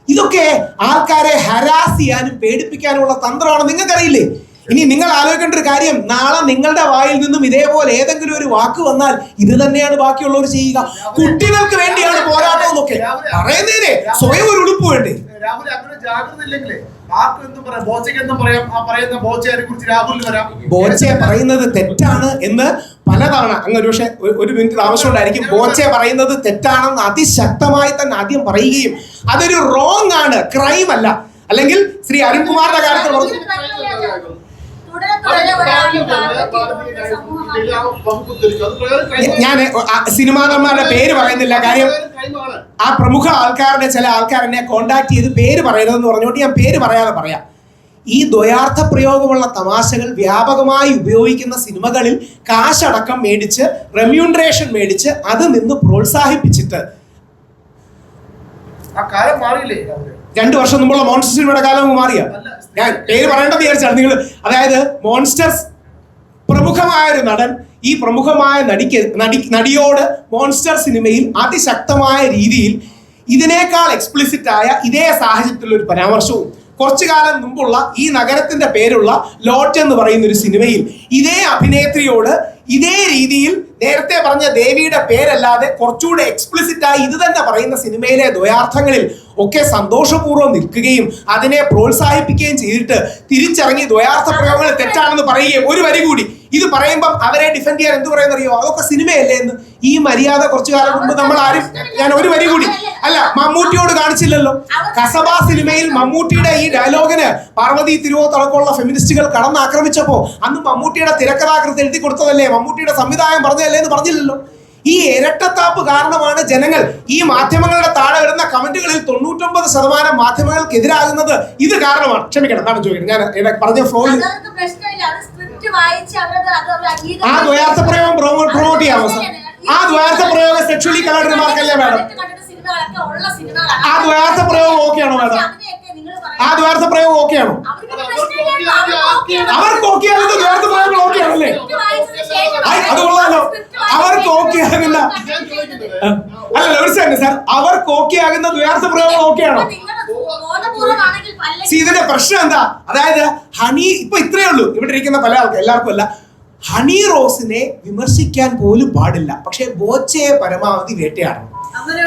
ഇതൊക്കെ ആൾക്കാരെ ഹരാസ് ചെയ്യാനും പേടിപ്പിക്കാനുമുള്ള തന്ത്രമാണ്. നിങ്ങൾക്കറിയില്ലേ? ഇനി നിങ്ങൾ ആലോചിക്കേണ്ട ഒരു കാര്യം. നാളെ നിങ്ങളുടെ വായിൽ നിന്നും ഇതേപോലെ ഏതെങ്കിലും ഒരു വാക്ക് വന്നാൽ ഇത് തന്നെയാണ് ബാക്കിയുള്ളവർ ചെയ്യുക. കുട്ടികൾക്ക് വേണ്ടിയാണ് പോരാട്ടം എന്നൊക്കെ പറയുന്നതിനെ സ്വയം ഒരു ഉടുപ്പ് വേണ്ടേ?
രാഹുൽ അങ്ങനെ ജാഗ്രത ഇല്ലെങ്കിലേ
ബോച്ചെ പറയുന്നത് തെറ്റാണ് എന്ന് പലതാണ് അങ്ങ് ഒരു പക്ഷേ ഒരു- ഒരു മിനിറ്റ് താമസമുണ്ടായിരിക്കും. ബോച്ചെ പറയുന്നത് തെറ്റാണെന്ന് അതിശക്തമായി തന്നെ ആദ്യം പറയുകയും അതൊരു റോങ് ആണ് ക്രൈം അല്ല. അല്ലെങ്കിൽ ശ്രീ അരുൺകുമാറിന്റെ കാര്യത്തിൽ ഞാൻ സിനിമാ നടന്മാരുടെ പേര് പറയുന്നില്ല. കാര്യം ആ പ്രമുഖ ആൾക്കാരുടെ ചില ആൾക്കാർ എന്നെ കോണ്ടാക്ട് ചെയ്ത് പേര് പറയരുതെന്ന് പറഞ്ഞുകൊണ്ട് ഞാൻ പേര് പറയാതെ പറയാം. ഈ ദ്വയാർത്ഥ പ്രയോഗമുള്ള തമാശകൾ വ്യാപകമായി ഉപയോഗിക്കുന്ന സിനിമകളിൽ കാശടക്കം മേടിച്ച് റെമ്യൂണറേഷൻ മേടിച്ച് അത് നിന്ന് പ്രോത്സാഹിപ്പിച്ചിട്ട്.
ആ കാലം മാറിയില്ലേ?
രണ്ടു വർഷം മുമ്പുള്ള മോൺസ്റ്റർ സിനിമയുടെ കാലം മാറിയ. ഞാൻ പേര് പറയേണ്ടത് വിചാരിച്ചാണ്. നിങ്ങൾ അതായത് മോൺസ്റ്റേഴ്സ് പ്രമുഖമായ ഒരു നടൻ ഈ പ്രമുഖമായ നടിക്ക് നടി നടിയോട് മോൺസ്റ്റർ സിനിമയിൽ അതിശക്തമായ രീതിയിൽ ഇതിനേക്കാൾ എക്സ്പ്ലിസിറ്റ് ആയ ഇതേ സാഹചര്യത്തിലുള്ള ഒരു പരാമർശവും കുറച്ചു കാലം മുമ്പുള്ള ഈ നഗരത്തിന്റെ പേരുള്ള ലോഡ്ജ് എന്ന് പറയുന്ന ഒരു സിനിമയിൽ ഇതേ അഭിനേത്രിയോട് ഇതേ രീതിയിൽ നേരത്തെ പറഞ്ഞ ദേവിയുടെ പേരല്ലാതെ കുറച്ചുകൂടെ എക്സ്പ്ലിസിറ്റ് ആയി ഇത് തന്നെ പറയുന്ന സിനിമയിലെ ദ്വയാർത്ഥങ്ങളിൽ ഒക്കെ സന്തോഷപൂർവം നിൽക്കുകയും അതിനെ പ്രോത്സാഹിപ്പിക്കുകയും ചെയ്തിട്ട് തിരിച്ചിറങ്ങി ദ്വയാർത്ഥ പ്രയോഗങ്ങൾ തെറ്റാണെന്ന് പറയുകയും ഒരു വരി കൂടി. ഇത് പറയുമ്പം അവരെ ഡിഫെൻഡ് ചെയ്യാൻ എന്ത് പറയുന്നറിയോ അതൊക്കെ സിനിമയല്ലേ എന്ന്. ഈ മര്യാദ കുറച്ചു കാലം മുമ്പ് നമ്മൾ ആരും ഞാൻ ഒരു വരി കൂടി. അല്ല മമ്മൂട്ടിയോട് കാണിച്ചില്ലല്ലോ. കസബ സിനിമയിൽ മമ്മൂട്ടിയുടെ ഈ ഡയലോഗിന് പാർവതി തിരുവോത്തടക്കമുള്ള ഫെമിനിസ്റ്റുകൾ കടന്നാക്രമിച്ചപ്പോ അന്ന് മമ്മൂട്ടിയുടെ തിരക്കഥാകൃത്ത് എഴുതി കൊടുത്തതല്ലേ? മമ്മൂട്ടിയുടെ സംവിധാനം പറഞ്ഞതല്ലേ എന്ന് പറഞ്ഞില്ലല്ലോ. ഈ ഇരട്ടത്താപ്പ് കാരണമാണ് ജനങ്ങൾ ഈ മാധ്യമങ്ങളുടെ താഴെ വരുന്ന കമന്റുകളിൽ തൊണ്ണൂറ്റൊമ്പത് ശതമാനം മാധ്യമങ്ങൾക്കെതിരാകുന്നത് ഇത് കാരണമാണ്. ക്ഷമിക്കണം എന്താണ് ചോദിക്കുന്നത് ഞാൻ പറഞ്ഞ ഫ്ലോയിൽ ആ. ദ്വയാർത്ഥ പ്രയോഗം പ്രൊമോട്ട് ചെയ്യാമോ സർ ആ ദ്വയാർത്ഥ പ്രയോഗം സെക്ഷലി കലാകാരന്മാർക്കല്ലേ മാഡം. ആ ദ്വയാർത്ഥ പ്രയോഗം ഓക്കെ ആണോ മാഡം? ആ ദ്വയാർത്ഥ പ്രയോഗം ഓക്കെ ആണോ
അവർക്ക് പ്രശ്നമില്ലല്ലോ. അവർക്ക് ഓക്കെയാണ്.
അവർക്ക് ഓക്കെ ആകുന്ന ദ്വയാർത്ഥ പ്രയോഗം ഓക്കെ ആണല്ലേ അത് കൊള്ളാലോ അവർക്ക് ഓക്കെ ആകുന്ന അല്ല ഒരു സെക്കൻഡ് സാർ അവർക്ക് ഓക്കെ ആകുന്ന ദ്വയാർത്ഥ പ്രയോഗം ഓക്കെ ആണോ സി ഇതിന്റെ പ്രശ്നം എന്താ? അതായത് ഹണി ഇപ്പൊ ഇത്രയേ ഉള്ളൂ. ഇവിടെ ഇരിക്കുന്ന പല ആൾക്കാർ എല്ലാവർക്കും അല്ല. ഹണി റോസിനെ വിമർശിക്കാൻ പോലും പാടില്ല. പക്ഷെ ബോച്ചയെ പരമാവധി വേട്ടയാടണം.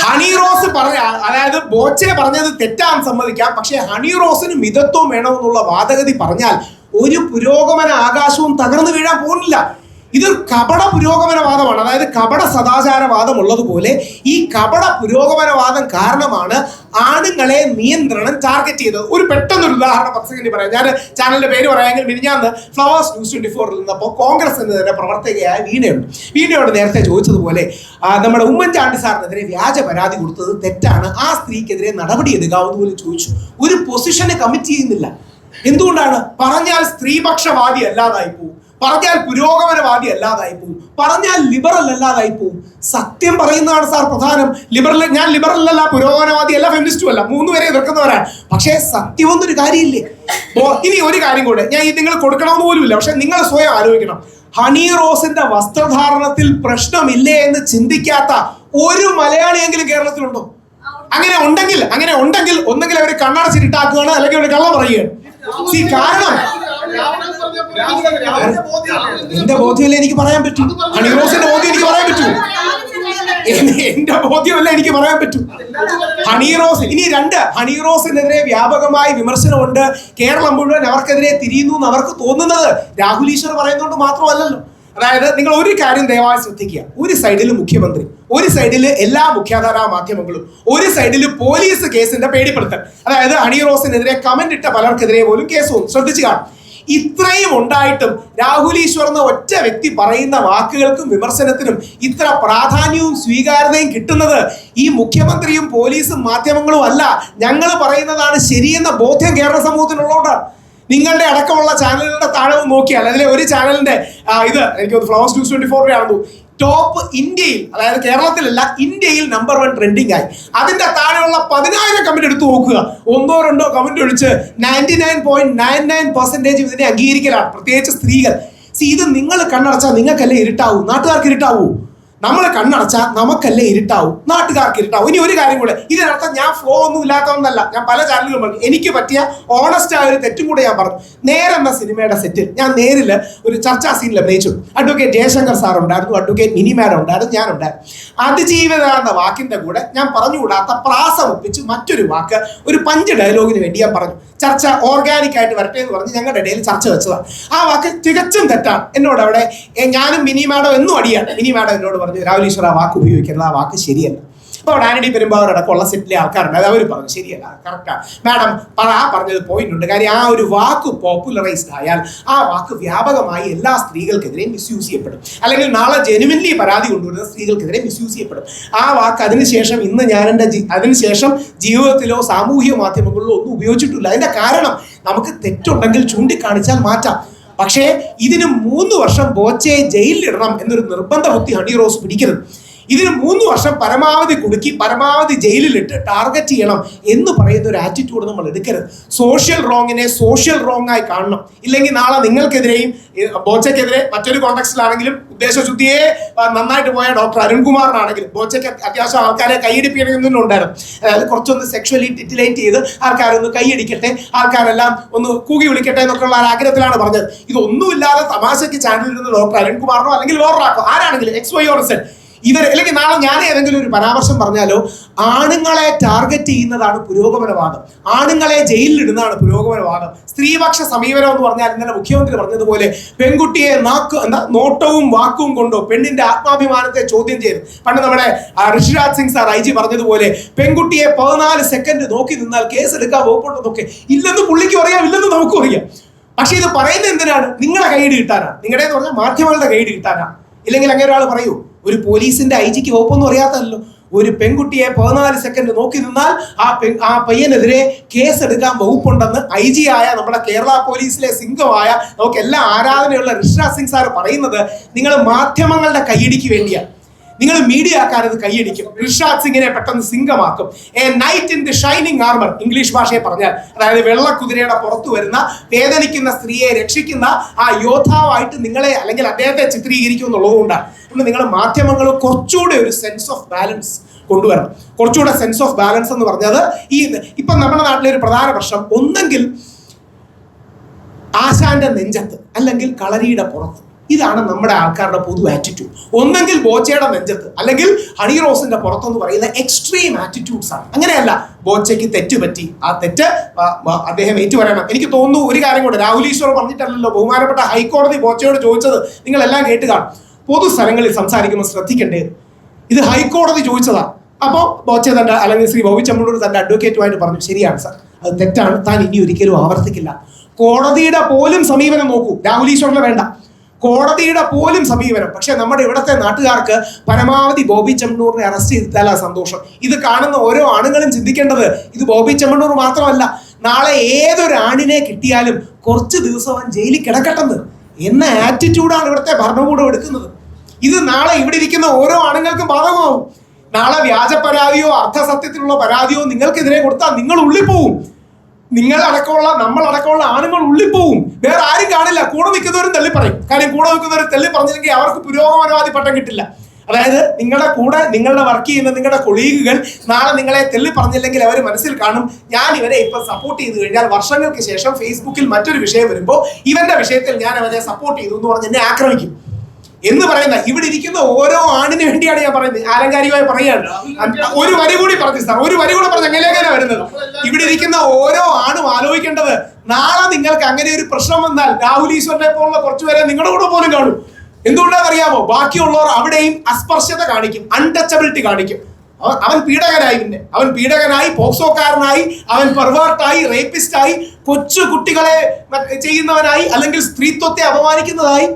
ഹണി റോസ് പറഞ്ഞ അതായത് ബോച്ചെ പറഞ്ഞത് തെറ്റാൻ സമ്മതിക്കാം പക്ഷെ ഹണി റോസിന് മിതത്വം വേണമെന്നുള്ള വാദഗതി പറഞ്ഞാൽ ഒരു പുരോഗമന ആകാശവും തകർന്നു വീഴാൻ പോകുന്നില്ല. ഇതൊരു കപട പുരോഗമനവാദമാണ്. അതായത് കപട സദാചാരവാദം ഉള്ളതുപോലെ ഈ കപട പുരോഗമനവാദം കാരണമാണ് ആണുങ്ങളെ നിയന്ത്രണം ടാർഗറ്റ് ചെയ്തത്. ഒരു പെട്ടെന്നൊരു ഉദാഹരണം പത്ത് സെക്കൻഡ് പറയാം. ഞാൻ ചാനലിന്റെ പേര് പറയാമെങ്കിൽ മിനിഞ്ഞാന്ന് ഫ്ലവേഴ്സ് ന്യൂസ് ട്വന്റി ഫോറിൽ നിന്നപ്പോൾ കോൺഗ്രസ് എന്നതിന്റെ പ്രവർത്തകയായ വീണയുണ്ട്. വീണയോട് നേരത്തെ ചോദിച്ചതുപോലെ നമ്മുടെ ഉമ്മൻചാണ്ടി സാറിനെതിരെ വ്യാജ പരാതി കൊടുത്തത് തെറ്റാണ്. ആ സ്ത്രീക്കെതിരെ നടപടി എടുക്കാവുന്ന പോലും ചോദിച്ചു. ഒരു പൊസിഷനെ കമ്മിറ്റ് ചെയ്യുന്നില്ല. എന്തുകൊണ്ടാണ്? പറഞ്ഞാൽ സ്ത്രീപക്ഷവാദി അല്ലാതായി പോകും പറഞ്ഞാൽ പുരോഗമനവാദി അല്ലാതായി പോകും പറഞ്ഞാൽ ലിബറൽ അല്ലാതായി പോകും സത്യം പറയുന്നതാണ് സാർ പ്രധാനം. ലിബറൽ ഞാൻ ലിബറൽ അല്ല പുരോഗമനവാദി അല്ല ഫെമിനിസ്റ്റും അല്ല. മൂന്ന് പേരെ എതിർക്കുന്നവരാണ്. പക്ഷേ സത്യമൊന്നൊരു കാര്യമില്ലേ? ഇനി ഒരു കാര്യം കൂടെ. ഞാൻ ഇത് നിങ്ങൾ കൊടുക്കണമെന്ന് പോലുമില്ല. പക്ഷെ നിങ്ങൾ സ്വയം ആലോചിക്കണം. ഹണി റോസിന്റെ വസ്ത്രധാരണത്തിൽ പ്രശ്നമില്ലേ എന്ന് ചിന്തിക്കാത്ത ഒരു മലയാളിയെങ്കിലും കേരളത്തിലുണ്ടോ? അങ്ങനെ ഉണ്ടെങ്കിൽ അങ്ങനെ ഉണ്ടെങ്കിൽ ഒന്നെങ്കിൽ അവർ കണ്ണടച്ചിട്ടാക്കുകയാണ് അല്ലെങ്കിൽ അവർ കള്ളം പറയുകയാണ് സി കാരണം? എന്റെ ബോധ്യമല്ലേ എനിക്ക് പറയാൻ പറ്റൂ? ഹണിറോസിന്റെ ബോധ്യം എനിക്ക് പറയാൻ പറ്റൂ? എന്റെ- എന്റെ ബോധ്യമല്ല എനിക്ക് പറയാൻ പറ്റൂ? ഹണിറോസ് ഇനി രണ്ട്. ഹണിറോസിനെതിരെ വ്യാപകമായ വിമർശനമുണ്ട്. കേരളം മുഴുവൻ അവർക്കെതിരെ തിരിയുന്നു എന്ന് അവർക്ക് തോന്നുന്നത് രാഹുൽ ഈശ്വർ പറയുന്നതുകൊണ്ട് മാത്രമല്ലല്ലോ. അതായത് നിങ്ങൾ ഒരു കാര്യം ദയവായി ശ്രദ്ധിക്കുക. ഒരു സൈഡിൽ മുഖ്യമന്ത്രി ഒരു സൈഡിൽ എല്ലാ മുഖ്യാധാരാ മാധ്യമങ്ങളും ഒരു സൈഡിൽ പോലീസ് കേസിന്റെ പേടിപ്പെടുത്തൽ. അതായത് അണിയറോസിനെതിരെ കമന്റ് ഇട്ട പലർക്കെതിരെ പോലും കേസ് ശ്രദ്ധിച്ചു കാണും. ഇത്രയും ഉണ്ടായിട്ടും രാഹുൽ ഈശ്വർ എന്ന ഒറ്റ വ്യക്തി പറയുന്ന വാക്കുകൾക്കും വിമർശനത്തിനും ഇത്ര പ്രാധാന്യവും സ്വീകാര്യതയും കിട്ടുന്നത് ഈ മുഖ്യമന്ത്രിയും പോലീസും മാധ്യമങ്ങളും അല്ല. ഞങ്ങൾ പറയുന്നതാണ് ശരിയെന്ന ബോധ്യം കേരള സമൂഹത്തിനുള്ളതുകൊണ്ടാണ്. നിങ്ങളുടെ അടക്കമുള്ള ചാനലുകളുടെ താഴെ നോക്കിയാൽ അതിലെ ഒരു ചാനലിന്റെ ഇത് എനിക്ക് ഫ്ലവേഴ്സ് ന്യൂസ് ട്വന്റി ഫോർ ആണെന്നു ടോപ്പ് ഇന്ത്യയിൽ അതായത് കേരളത്തിലല്ല ഇന്ത്യയിൽ നമ്പർ വൺ ട്രെൻഡിങ് ആയി. അതിന്റെ താഴെയുള്ള പതിനായിരം കമന്റ് എടുത്തു നോക്കുക. ഒന്നോ രണ്ടോ കമന്റ് ഒഴിച്ച് ninety nine point nine nine percentage ഇതിനെ അംഗീകരിക്കലാണ്. പ്രത്യേകിച്ച് സ്ത്രീകൾ. സി ഇത് നിങ്ങൾ കണ്ണടച്ചാൽ നിങ്ങൾക്കല്ലേ ഇരുട്ടാവൂ? നാട്ടുകാർക്ക് ഇരുട്ടാവൂ? നമ്മൾ കണ്ണടച്ചാൽ നമുക്കല്ലേ ഇരുട്ടാവും? നാട്ടുകാർക്ക് ഇരുട്ടാവും. ഇനി ഒരു കാര്യം കൂടെ. ഇതിനർത്ഥം ഞാൻ ഫ്ലോ ഒന്നും ഇല്ലാത്തതെന്നല്ല. ഞാൻ പല ചാനലുകളും പറഞ്ഞു. എനിക്ക് പറ്റിയ ഓണസ്റ്റ് ആയ ഒരു തെറ്റും കൂടെ ഞാൻ പറഞ്ഞു. നേരെ എന്ന സിനിമയുടെ സെറ്റിൽ ഞാൻ നേരിൽ ഒരു ചർച്ചാ സീനിൽ അഭിനയിച്ചു. അഡ്വക്കേറ്റ് ജയശങ്കർ സാർ ഉണ്ടായിരുന്നു. അഡ്വക്കേറ്റ് മിനി മാഡം ഉണ്ടായിരുന്നു. ഞാനുണ്ടായിരുന്നു. അതിജീവിത എന്ന വാക്കിന്റെ കൂടെ ഞാൻ പറഞ്ഞുകൂടാത്ത പ്രാസം ഒപ്പിച്ച് മറ്റൊരു വാക്ക് ഒരു പഞ്ച് ഡയലോഗിന് വേണ്ടി ഞാൻ പറഞ്ഞു. ചർച്ച ഓർഗാനിക് ആയിട്ട് വരട്ടെ എന്ന് പറഞ്ഞ് ഞങ്ങളുടെ ഇടയിൽ ചർച്ച വെച്ചതാണ്. ആ വാക്ക് തികച്ചും തെറ്റാണ്. എന്നോട് അവിടെ ഞാനും മിനി മാഡം എന്നും അടിയാണ്. മിനി മാഡം എന്നോട് പറഞ്ഞു. രാഹുൽ ഈശ്വർ ആ വാക്ക് ഉപയോഗിക്കുന്നത് ആ വാക്ക് ശരിയല്ല. അപ്പോൾ അവിടെ ആന്റണി പെരുമ്പാവൂരടക്കമുള്ള സെറ്റിലെ ആൾക്കാരുണ്ട്. അത് അവർ പറഞ്ഞു ശരിയല്ല കറക്റ്റാണ് മാഡം ആ പറഞ്ഞത് പോയിന്റ് ഉണ്ട്. കാര്യം ആ ഒരു വാക്ക് പോപ്പുലറൈസ്ഡ് ആയാൽ ആ വാക്ക് വ്യാപകമായി എല്ലാ സ്ത്രീകൾക്കെതിരെയും മിസ്യൂസ് ചെയ്യപ്പെടും. അല്ലെങ്കിൽ നാളെ ജെനുവിൻലി പരാതി കൊണ്ടുവരുന്ന സ്ത്രീകൾക്കെതിരെ മിസ്യൂസ് ചെയ്യപ്പെടും. ആ വാക്ക് അതിനുശേഷം ഇന്ന് ഞാൻ എന്റെ അതിനുശേഷം ജീവിതത്തിലോ സാമൂഹ്യ മാധ്യമങ്ങളിലോ ഒന്നും ഉപയോഗിച്ചിട്ടില്ല. അതിന്റെ കാരണം നമുക്ക് തെറ്റുണ്ടെങ്കിൽ ചൂണ്ടിക്കാണിച്ചാൽ മാറ്റാം. പക്ഷേ ഇതിന് മൂന്ന് വർഷം ബോച്ചയെ ജയിലിലിടണം എന്നൊരു നിർബന്ധ ബുദ്ധി ഹണി റോസ് പിടിക്കരുത്. ഇതിന് മൂന്ന് വർഷം പരമാവധി കുടുക്കി പരമാവധി ജയിലിലിട്ട് ടാർഗറ്റ് ചെയ്യണം എന്ന് പറയുന്ന ഒരു ആറ്റിറ്റ്യൂഡ് നമ്മൾ എടുക്കരുത്. സോഷ്യൽ റോങ്ങിനെ സോഷ്യൽ റോങ് ആയി കാണണം. ഇല്ലെങ്കിൽ നാളെ നിങ്ങൾക്കെതിരെയും ബോച്ചയ്ക്കെതിരെ മറ്റൊരു കോണ്ടക്സ്റ്റിലാണെങ്കിലും ഉദ്ദേശശുദ്ധിയെ നന്നായിട്ട് പോയ ഡോക്ടർ അരുൺകുമാറിനാണെങ്കിലും ബോച്ചയ്ക്ക് അത്യാവശ്യം ആൾക്കാരെ കൈയടിപ്പിക്കണമെന്നുണ്ടായിരുന്നു. അതായത് കുറച്ചൊന്ന് സെക്ഷലി ടിറ്റിലേറ്റ് ചെയ്ത് ആൾക്കാരൊന്ന് കൈയടിക്കട്ടെ ആൾക്കാരെല്ലാം ഒന്ന് കൂകി വിളിക്കട്ടെ എന്നൊക്കെയുള്ള ആഗ്രഹത്തിലാണ് പറഞ്ഞത്. ഇതൊന്നുമില്ലാതെ തമാശയ്ക്ക് ചാനലിൽ നിന്ന് ഡോക്ടർ അരുൺകുമാറിനോ അല്ലെങ്കിൽ വേറൊരാക്കോ ആരാണെങ്കിലും എക്സ് വൈ ഓർ സെറ്റ് ഇവർ അല്ലെങ്കിൽ നാളെ ഞാൻ ഏതെങ്കിലും ഒരു പരാമർശം പറഞ്ഞാലോ ആണുങ്ങളെ ടാർഗറ്റ് ചെയ്യുന്നതാണ് പുരോഗമനവാദം. ആണുങ്ങളെ ജയിലിലിടുന്നതാണ് പുരോഗമനവാദം. സ്ത്രീപക്ഷ സമീപനം എന്ന് പറഞ്ഞാൽ ഇന്നലെ മുഖ്യമന്ത്രി പറഞ്ഞതുപോലെ പെൺകുട്ടിയെ നാക്ക് എന്താ നോട്ടവും വാക്കും കൊണ്ടോ പെണ്ണിന്റെ ആത്മാഭിമാനത്തെ ചോദ്യം ചെയ്ത് പണ്ട് നമ്മുടെ Rishiraj Singh sir I G പറഞ്ഞതുപോലെ പെൺകുട്ടിയെ പതിനാല് സെക്കൻഡ് നോക്കി നിന്നാൽ കേസ് എടുക്കാൻ വകുപ്പുണ്ടെന്നൊക്കെ ഇല്ലെന്ന് പുള്ളിക്ക് അറിയാം ഇല്ലെന്ന് നമുക്കും അറിയാം. പക്ഷെ ഇത് പറയുന്നത് എന്തിനാണ്? നിങ്ങളെ കൈയ്യടി കിട്ടാനാണ്. നിങ്ങളുടെ എന്ന് പറഞ്ഞാൽ മാധ്യമങ്ങളുടെ കൈയ്യടി കിട്ടാനാണ്. ഇല്ലെങ്കിൽ അങ്ങനെ ഒരാൾ പറയൂ ഒരു പോലീസിന്റെ ഐ ജിക്ക് വകുപ്പൊന്നും അറിയാത്തല്ലോ ഒരു പെൺകുട്ടിയെ പതിനാല് സെക്കൻഡ് നോക്കി നിന്നാൽ ആ പെൺ ആ പയ്യനെതിരെ കേസ് എടുക്കാൻ വകുപ്പുണ്ടെന്ന് ഐ ജി ആയ നമ്മുടെ കേരള പോലീസിലെ സിംഗമായ നമുക്ക് എല്ലാ ആരാധനയുള്ള ഋഷിരാജ് സിംഗ് സാർ പറയുന്നത് നിങ്ങൾ മാധ്യമങ്ങളുടെ കൈയിടിക്ക് വേണ്ടിയാണ് നിങ്ങൾ മീഡിയ അത് കൈയടിക്കും. ഋഷാദ് സിംഗിനെ പെട്ടെന്ന് സിംഗമാക്കും. A knight in the shining armour English ഭാഷയെ പറഞ്ഞാൽ. അതായത് വെള്ളക്കുതിരയുടെ പുറത്തു വരുന്ന വേദനിക്കുന്ന സ്ത്രീയെ രക്ഷിക്കുന്ന ആ യോദ്ധാവായിട്ട് നിങ്ങളെ അല്ലെങ്കിൽ അദ്ദേഹത്തെ ചിത്രീകരിക്കും എന്നുള്ളതുകൊണ്ടാണ് ഒന്ന് നിങ്ങൾ മാധ്യമങ്ങൾ കുറച്ചുകൂടെ ഒരു സെൻസ് ഓഫ് ബാലൻസ് കൊണ്ടുവരണം. കുറച്ചുകൂടെ സെൻസ് ഓഫ് ബാലൻസ് എന്ന് പറഞ്ഞത് ഈ ഇപ്പം നമ്മുടെ നാട്ടിലെ ഒരു പ്രധാന പ്രശ്നം ഒന്നെങ്കിൽ ആശാന്റെ നെഞ്ചത്ത് അല്ലെങ്കിൽ കളരിയുടെ പുറത്ത്. ഇതാണ് നമ്മുടെ ആൾക്കാരുടെ പൊതു ആറ്റിറ്റ്യൂഡ് ഒന്നെങ്കിൽ ബോച്ചയുടെ നെഞ്ചത്ത് അല്ലെങ്കിൽ ഹണി റോസിന്റെ പുറത്തെന്ന് പറയുന്ന എക്സ്ട്രീം ആറ്റിറ്റ്യൂഡ്സ് ആണ്. അങ്ങനെയല്ല ബോച്ചയ്ക്ക് തെറ്റ് പറ്റി. ആ തെറ്റ് അദ്ദേഹം ഏറ്റുപറയണം. എനിക്ക് തോന്നുന്നു ഒരു കാര്യം കൂടെ രാഹുൽ ഈശ്വർ പറഞ്ഞിട്ടല്ലല്ലോ ബഹുമാനപ്പെട്ട ഹൈക്കോടതി ബോച്ചയോട് ചോദിച്ചത് നിങ്ങൾ എല്ലാം കേട്ട് കാണും പൊതു സ്ഥലങ്ങളിൽ സംസാരിക്കുമ്പോൾ ശ്രദ്ധിക്കേണ്ടത് ഇത് ഹൈക്കോടതി ചോദിച്ചതാ. അപ്പോൾ ബോച്ച തന്റെ അല്ലെങ്കിൽ ശ്രീ ബോബി ചമ്മൂർ തന്റെ അഡ്വക്കേറ്റുമായിട്ട് പറഞ്ഞു ശരിയാണ് സാർ അത് തെറ്റാണ്. താൻ ഇനി ഒരിക്കലും ആവർത്തിക്കില്ല. കോടതിയുടെ പോലും സമീപനം നോക്കൂ. രാഹുൽ ഈശ്വറിനെ വേണ്ട. കോടതിയുടെ പോലും സമീപനം. പക്ഷെ നമ്മുടെ ഇവിടുത്തെ നാട്ടുകാർക്ക് പരമാവധി ബോബി ചെമ്മണ്ണൂറിനെ അറസ്റ്റ് ചെയ്താലാ സന്തോഷം. ഇത് കാണുന്ന ഓരോ ആണുങ്ങളും ചിന്തിക്കേണ്ടത് ഇത് ബോബി ചെമ്മണ്ണൂർ മാത്രമല്ല നാളെ ഏതൊരു ആണിനെ കിട്ടിയാലും കുറച്ച് ദിവസം അവൻ ജയിലിൽ കിടക്കട്ടെന്ന് എന്ന ആറ്റിറ്റ്യൂഡാണ് ഇവിടുത്തെ ഭരണകൂടം എടുക്കുന്നത്. ഇത് നാളെ ഇവിടെ ഇരിക്കുന്ന ഓരോ ആണുങ്ങൾക്കും ബാധകമാവും. നാളെ വ്യാജ പരാതിയോ അർത്ഥസത്യത്തിലുള്ള പരാതിയോ നിങ്ങൾക്കെതിരെ കൊടുത്താൽ നിങ്ങൾ ഉള്ളിൽ പോവും. നിങ്ങൾ അടക്കമുള്ള നമ്മൾ അടക്കമുള്ള ആണുങ്ങൾ ഉള്ളിൽ പോവും. വേറെ കൂടെ നിൽക്കുന്നവരും തള്ളി പറയും. കാര്യം കൂടെ നിൽക്കുന്നവർ തള്ളി പറഞ്ഞില്ലെങ്കിൽ അവർക്ക് പുരോഗമനവാദി പട്ടം കിട്ടില്ല. അതായത് നിങ്ങളുടെ കൂടെ നിങ്ങളുടെ വർക്ക് ചെയ്യുന്ന നിങ്ങളുടെ കൊളീഗുകൾ നാളെ നിങ്ങളെ തെള്ളി പറഞ്ഞില്ലെങ്കിൽ അവർ മനസ്സിൽ കാണും ഞാൻ ഇവരെ ഇപ്പൊ സപ്പോർട്ട് ചെയ്ത് കഴിഞ്ഞാൽ വർഷങ്ങൾക്ക് ശേഷം ഫേസ്ബുക്കിൽ മറ്റൊരു വിഷയം വരുമ്പോൾ ഇവന്റെ വിഷയത്തിൽ ഞാൻ അവരെ സപ്പോർട്ട് ചെയ്തു എന്ന് പറഞ്ഞ് എന്നെ ആക്രമിക്കും. എന്ന് പറയുന്ന ഇവിടെ ഇരിക്കുന്ന ഓരോ ആണിന് വേണ്ടിയാണ് ഞാൻ പറയുന്നത്. ആലങ്കാരികമായി പറയുകയാണ്. ഒരു വരി കൂടി പറഞ്ഞു സാർ ഒരു വരി കൂടി പറഞ്ഞു എങ്ങനെയാണ് വരുന്നത്. ഇവിടെ ഇരിക്കുന്ന ഓരോ ആണും ആലോചിക്കേണ്ടത് നാളെ നിങ്ങൾക്ക് അങ്ങനെ ഒരു പ്രശ്നം വന്നാൽ രാഹുൽ ഈശ്വരനെ പോലുള്ള കുറച്ചുപേരെ നിങ്ങളുടെ കൂടെ പോലും കാണും. എന്തുകൊണ്ടാണെന്നറിയാമോ? ബാക്കിയുള്ളവർ അവിടെയും അസ്പർശ്യത കാണിക്കും അൺടച്ചബിലിറ്റി കാണിക്കും. അവൻ അവൻ പീഡകനായി പിന്നെ. അവൻ പീഡകനായി പോക്സോക്കാരനായി അവൻ പെർവേർട്ടായി റേപ്പിസ്റ്റായി കൊച്ചു കുട്ടികളെ ചെയ്യുന്നവനായി അല്ലെങ്കിൽ സ്ത്രീത്വത്തെ അപമാനിക്കുന്നതായി.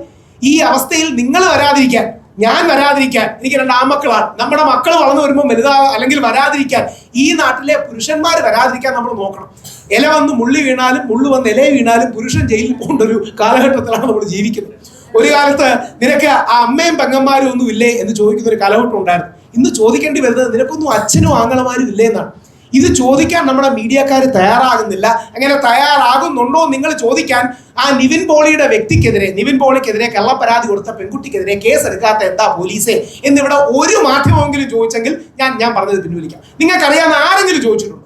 ഈ അവസ്ഥയിൽ നിങ്ങൾ വരാതിരിക്കാൻ ഞാൻ വരാതിരിക്കാൻ എനിക്ക് രണ്ട് ആമക്കളാണ് നമ്മുടെ മക്കൾ വളർന്നു വരുമ്പോൾ വലുതാ അല്ലെങ്കിൽ വരാതിരിക്കാൻ ഈ നാട്ടിലെ പുരുഷന്മാർ വരാതിരിക്കാൻ നമ്മൾ നോക്കണം. ഇല വന്ന് മുള്ളി വീണാലും മുള്ളു വന്ന് ഇല വീണാലും പുരുഷൻ ജയിലിൽ പോകേണ്ട ഒരു കാലഘട്ടത്തിലാണ് നമ്മൾ ജീവിക്കുന്നത്. ഒരു കാലത്ത് നിനക്ക് ആ അമ്മയും പെങ്ങന്മാരും ഒന്നും ഇല്ലേ എന്ന് ചോദിക്കുന്ന ഒരു കാലഘട്ടം ഉണ്ടായിരുന്നു. ഇന്ന് ചോദിക്കേണ്ടി വരുന്നത് നിനക്കൊന്നും അച്ഛനും ആങ്ങളമാരും ഇല്ലേ എന്നാണ്. ഇത് ചോദിക്കാൻ നമ്മുടെ മീഡിയക്കാർ തയ്യാറാകുന്നില്ല. അങ്ങനെ തയ്യാറാകുന്നുണ്ടോ നിങ്ങൾ ചോദിക്കാൻ ആ നിവിൻ പോളിയുടെ വ്യക്തിക്കെതിരെ നിവിൻ പോളിക്കെതിരെ കള്ളപ്പരാതി കൊടുത്ത പെൺകുട്ടിക്കെതിരെ കേസ് എടുക്കാത്ത എന്താ പോലീസേ എന്നിവിടെ ഒരു മാധ്യമമെങ്കിലും ചോദിച്ചെങ്കിൽ ഞാൻ ഞാൻ പറഞ്ഞത് പിൻവലിക്കാം. നിങ്ങൾക്കറിയാവുന്ന ആരെങ്കിലും ചോദിച്ചിട്ടുണ്ടോ?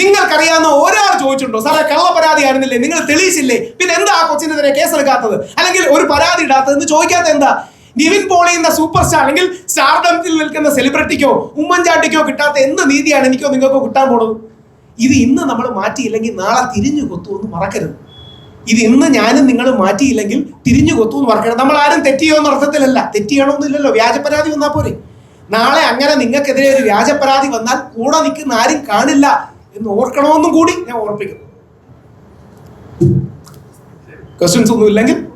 നിങ്ങൾക്കറിയാവുന്ന ഒരാൾ ചോദിച്ചിട്ടുണ്ടോ? സാറേ കള്ളപ്പരാതി ആയിരുന്നില്ലേ? നിങ്ങൾ തെളിയിച്ചില്ലേ? പിന്നെ എന്താ ആ കൊച്ചിനെതിരെ കേസെടുക്കാത്തത് അല്ലെങ്കിൽ ഒരു പരാതി ഇടാത്തത്? എന്ന് ചോദിക്കാത്ത എന്താ? നിവിൻ പോളി എന്ന സൂപ്പർ സ്റ്റാർ അല്ലെങ്കിൽ സ്റ്റാർഡത്തിൽ നിൽക്കുന്ന സെലിബ്രിറ്റിക്കോ ഉമ്മൻചാണ്ടിക്കോ കിട്ടാത്ത എന്ത് നീതിയാണ് എനിക്കോ നിങ്ങൾക്കോ കിട്ടാൻ പോണത്? ഇത് ഇന്ന് നമ്മൾ മാറ്റിയില്ലെങ്കിൽ നാളെ തിരിഞ്ഞു കൊത്തുമെന്ന് മറക്കരുത്. ഇത് ഇന്ന് ഞാനും നിങ്ങൾ മാറ്റിയില്ലെങ്കിൽ തിരിഞ്ഞു കൊത്തുമെന്ന് മറക്കരുത്. നമ്മൾ ആരും തെറ്റിയോ എന്ന അർത്ഥത്തിലല്ല. തെറ്റിയണമെന്നില്ലല്ലോ വ്യാജ പരാതി വന്നാൽ പോരെ. നാളെ അങ്ങനെ നിങ്ങൾക്കെതിരെ ഒരു വ്യാജ പരാതി വന്നാൽ കൂടെ നിൽക്കുന്ന ആരും കാണില്ല. എന്ന് ഓർക്കണമെന്നും കൂടി ഞാൻ ഓർപ്പിക്കുന്നു. ക്വസ്റ്റ്യൻസ് ഒന്നും ഇല്ലെങ്കിൽ
ഇല്ല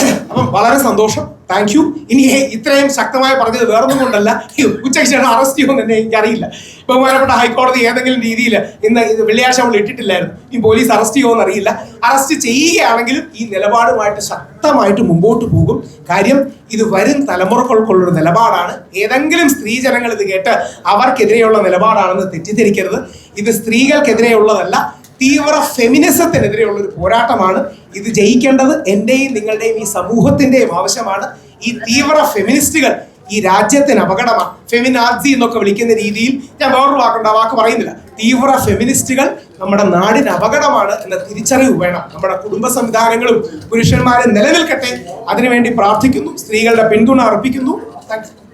അപ്പം വളരെ സന്തോഷം. താങ്ക് യു ഇനി ഇത്രയും ശക്തമായി പറഞ്ഞത് വേറൊന്നും കൊണ്ടല്ല. ഉച്ചയ്ക്ക് ശേഷം അറസ്റ്റ് ചെയ്യുമെന്ന് തന്നെ എനിക്കറിയില്ല. ബഹുമാനപ്പെട്ട ഹൈക്കോടതി ഏതെങ്കിലും രീതിയിൽ ഇന്ന് വെള്ളിയാഴ്ച അവൾ ഇട്ടിട്ടില്ലായിരുന്നു. ഈ പോലീസ് അറസ്റ്റ് ചെയ്യുമോ അറിയില്ല. അറസ്റ്റ് ചെയ്യുകയാണെങ്കിലും ഈ നിലപാടുമായിട്ട് ശക്തമായിട്ട് മുമ്പോട്ട് പോകും. കാര്യം ഇത് വരും തലമുറകൾക്കുള്ളൊരു നിലപാടാണ്. ഏതെങ്കിലും സ്ത്രീ ജനങ്ങൾ ഇത് കേട്ട് അവർക്കെതിരെയുള്ള നിലപാടാണെന്ന് തെറ്റിദ്ധരിക്കരുത്. ഇത് സ്ത്രീകൾക്കെതിരെയുള്ളതല്ല തീവ്ര ഫെമിനിസത്തിനെതിരെയുള്ള ഒരു പോരാട്ടമാണ് ഇത് ജയിക്കേണ്ടത് എന്റെയും നിങ്ങളുടെയും ഈ സമൂഹത്തിന്റെയും ആവശ്യമാണ്. ഈ തീവ്ര ഫെമിനിസ്റ്റുകൾ ഈ രാജ്യത്തിന് അപകടമാണ് ഫെമിനാർജി എന്നൊക്കെ വിളിക്കുന്ന രീതിയിൽ ഞാൻ വേറൊരു വാക്കുണ്ട് ആ വാക്ക് പറയുന്നില്ല. തീവ്ര ഫെമിനിസ്റ്റുകൾ നമ്മുടെ നാടിന് അപകടമാണ് എന്ന തിരിച്ചറിവ് വേണം. നമ്മുടെ കുടുംബ സംവിധാനങ്ങളും പുരുഷന്മാരും നിലനിൽക്കട്ടെ. അതിനുവേണ്ടി പ്രാർത്ഥിക്കുന്നു. സ്ത്രീകളുടെ പിന്തുണ അർപ്പിക്കുന്നു. Thank you